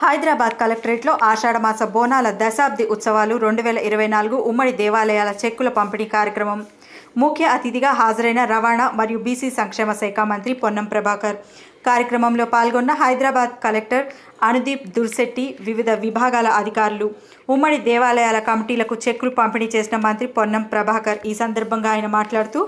హైదరాబాద్ కలెక్టరేట్లో ఆషాఢమాస బోనాల దశాబ్ది ఉత్సవాలు రెండు వేల ఇరవై నాలుగు ఉమ్మడి దేవాలయాల చెక్కుల పంపిణీ కార్యక్రమం. ముఖ్య అతిథిగా హాజరైన రవాణా మరియు బీసీ సంక్షేమ శాఖ మంత్రి పొన్నం ప్రభాకర్. కార్యక్రమంలో పాల్గొన్న హైదరాబాద్ కలెక్టర్ అనుదీప్ దుర్శెట్టి వివిధ విభాగాల అధికారులు ఉమ్మడి దేవాలయాల కమిటీలకు చెక్కులు పంపిణీ చేసిన మంత్రి పొన్నం ప్రభాకర్ ఈ సందర్భంగా ఆయన మాట్లాడుతూ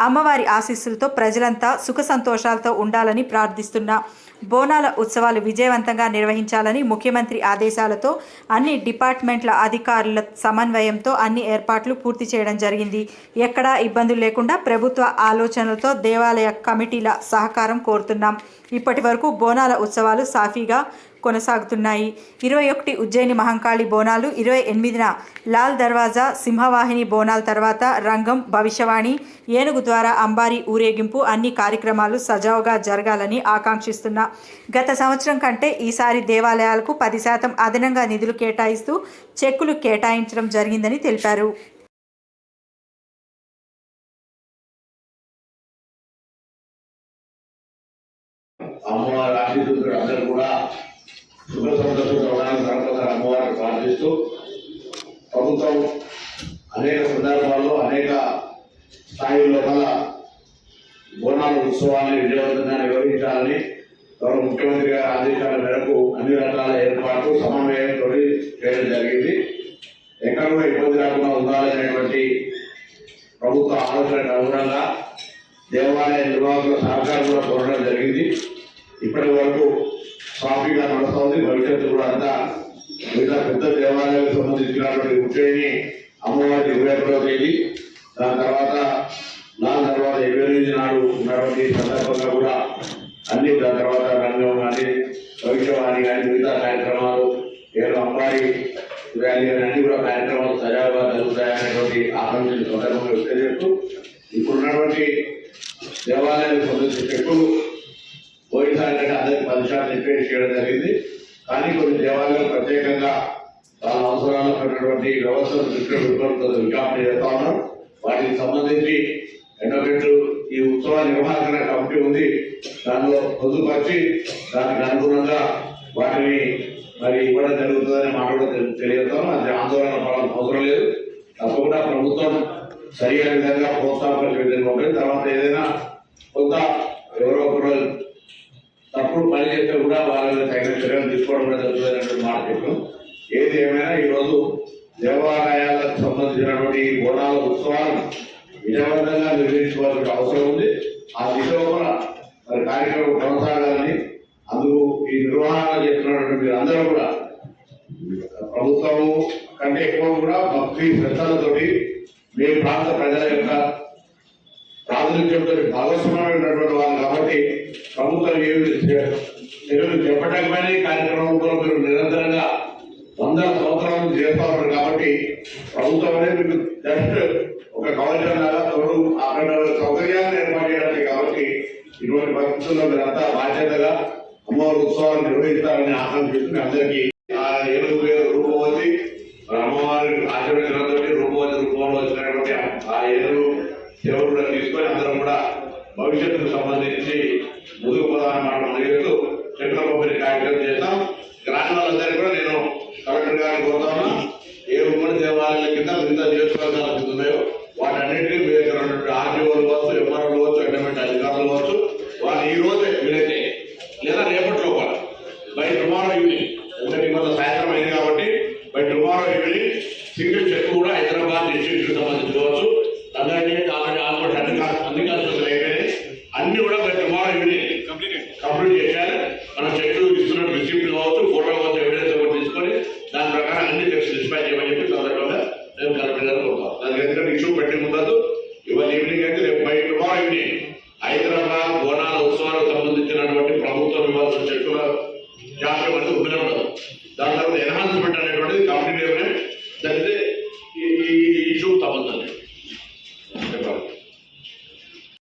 అమ్మవారి ఆశీస్సులతో ప్రజలంతా సుఖ సంతోషాలతో ఉండాలని ప్రార్థిస్తున్నా బోనాల ఉత్సవాలు విజయవంతంగా నిర్వహించాలని ముఖ్యమంత్రి ఆదేశాలతో అన్ని డిపార్ట్మెంట్ల అధికారుల సమన్వయంతో అన్ని ఏర్పాట్లు పూర్తి చేయడం జరిగింది. ఎక్కడా ఇబ్బందులు లేకుండా ప్రభుత్వ ఆలోచనలతో దేవాలయ కమిటీల సహకారం కోరుతున్నాం. ఇప్పటి వరకు బోనాల ఉత్సవాలు సాఫీగా కొనసాగుతున్నాయి. ఇరవై ఒకటి ఉజ్జయిని మహంకాళి బోనాలు ఇరవై ఎనిమిదిన లాల్ దర్వాజా సింహవాహిని బోనాల తర్వాత రంగం భవిష్యవాణి ఏనుగు ద్వారా అంబారి ఊరేగింపు అన్ని కార్యక్రమాలు సజావుగా జరగాలని ఆకాంక్షిస్తున్నా గత సంవత్సరం కంటే ఈసారి దేవాలయాలకు పది శాతం అదనంగా నిధులు కేటాయిస్తూ చెక్కులు కేటాయించడం జరిగిందని తెలిపారు. అమ్మవారి ఆశీస్సులు అందరూ కూడా శుభ సంతోషంగా ఉండాలని సర్వదా అమ్మవారిని ప్రార్థిస్తూ ప్రభుత్వం అనేక సందర్భాల్లో అనేక స్థాయిల్లో గల బోనాల ఉత్సవాన్ని విజయవంతంగా నిర్వహించాలని గౌరవ ముఖ్యమంత్రి గారి ఆదేశాల మేరకు అన్ని రకాల ఏర్పాట్లు సమన్వయంతో చేయడం జరిగింది. ఎక్కడ కూడా ఇబ్బంది రాకుండా ఉండాలనేటువంటి ప్రభుత్వ ఆలోచనకు అనుగుణంగా దేవాలయ నిర్వాహకుల సహకారం కూడా కోరడం జరిగింది. ఇప్పటి వరకు సాఫీగా నడుస్తుంది. భవిష్యత్తు కూడా అంతా మిగతా పెద్ద దేవాలయాలకు సంబంధించినటువంటి ఉజ్జయిని అమ్మవారి ఇరవై ఒకటో తేదీ దాని తర్వాత దాని తర్వాత ఇరవై ఎనిమిది నాడు ఉన్నటువంటి సందర్భంగా కూడా అన్ని దాని తర్వాత రంగం కానీ భవిష్యవాణి కానీ మిగతా కార్యక్రమాలు ఏదో అమ్మాయి ర్యాలీ కానీ అన్ని కూడా కార్యక్రమాలు సజావుగా జరుగుతాయనేటువంటి ఆకాంక్షలు సందర్భంగా వ్యక్తం చేస్తూ ఇప్పుడున్నటువంటి దేవాలయాలకు సంబంధించి చేయడం జరిగింది. కానీ కొన్ని దేవాలయాలు ప్రత్యేకంగా చాలా అవసరాలు ఉన్నటువంటి వ్యవస్థను దృష్టిలో పెట్టుకోవడంతో విజ్ఞాపన చేస్తా ఉన్నాం. వాటికి సంబంధించి ఎన్నోపెట్టు ఈ ఉత్సవ నిర్వహణ కమిటీ ఉంది. దానిలో పొందుపరిచి దానికి అనుగుణంగా వాటిని మరి ఇవ్వడం జరుగుతుందని మాట కూడా తెలి- తెలియజేస్తాం అది ఆందోళన పడాల్సిన అవసరం లేదు. తప్పకుండా ప్రభుత్వం సరైన విధంగా ప్రోత్సాహపరిచే విధంగా ఉంటుంది. తర్వాత ఏదైనా కొంత ఎవరో ఒకరు తప్పుడు పని చేస్తే కూడా వాళ్ళని తగిన చర్యలు తీసుకోవడం కూడా మాట చెప్పాం ఏది ఏమైనా ఈరోజు దేవాలయాలకు సంబంధించినటువంటి ఈ బోనాల ఉత్సవాలను విజయవంతంగా నిర్వహించుకోవాల్సిన అవసరం ఉంది. ఆ దిశలో కూడా మరి కార్యక్రమం కొనసాగాలని అందుకు ఈ నిర్వహణ చేస్తున్నటువంటి మీరందరూ అందరూ కూడా ప్రభుత్వము కంటే ఎక్కువ కూడా భక్తి శ్రద్ధలతోటి మీ ప్రాంత ప్రజల యొక్క ప్రాతినిధ్యంతో భాగస్వామ్యమైనటువంటి వాళ్ళు కాబట్టి ప్రభుత్వం ఏమి చర్యలు చెప్పటమైన ఈ కార్యక్రమం కూడా మీరు నిరంతరంగా వందల సంవత్సరాలు నుంచి చేస్తా ఉన్నారు కాబట్టి ప్రభుత్వం అనేది మీకు జస్ట్ ఒక కవచం లాగా తోడు అక్కడ సౌకర్యాలను ఏర్పాటు చేయడానికి కాబట్టి ఇటువంటి పరిస్థితుల్లో మీరంతా బాధ్యతగా అమ్మవారి ఉత్సవాలు నిర్వహిస్తారని ఆకాంక్షిస్తూ మీ అందరికీ. ఆ కూడా తీసుకొని అందరం కూడా భవిష్యత్తుకు సంబంధించి ముందుకు పోదామని మాట మొదలుపెడుతూ సెంట్రల్ ఓపెన్ కార్యక్రమం చేస్తాం. గ్రామ కూడా నేను కలెక్టర్ గారిని కోరుతాను ఏ ఉమ్మడి దేవాలయాల కింద మిగతా నియోజకవర్గాలు ఉన్నాయో వాటన్నింటినీ మీ దగ్గర ఉన్నటువంటి ఆర్టీఓలు కావచ్చు ఎంఆర్ఓలు కావచ్చు ఎండమెంట్ అధికారులు కావచ్చు వాళ్ళు ఈ రోజే వీలైతే లేదా రేపటి లోపల బై టుమారో ఈవినింగ్ ఒకటి కొంత సాయంత్రం అయింది కాబట్టి bye tomorrow evening single check కూడా హైదరాబాద్ ఇన్స్టిట్యూట్ సంబంధించుకోవచ్చు అలాగే ఆల్రెడీ అన్ని అన్ని అన్ని కూడా మీరు టుమారో ఈవినింగ్ కంప్లీట్ కంప్లీట్ చేశారు మన చెట్లు ఇస్తున్న రిసిప్ట్ కావచ్చు ఫోటో కావచ్చు ఎవిడెన్స్ ఒకటి తీసుకొని దాని ప్రకారం అన్ని టెక్స్ట్ డిస్పాచ్ చేయమని చెప్పి సందర్భంగా నేను కలెక్టర్ గారు దానికి ఎందుకంటే ఇష్యూ పెట్టి ఉండదు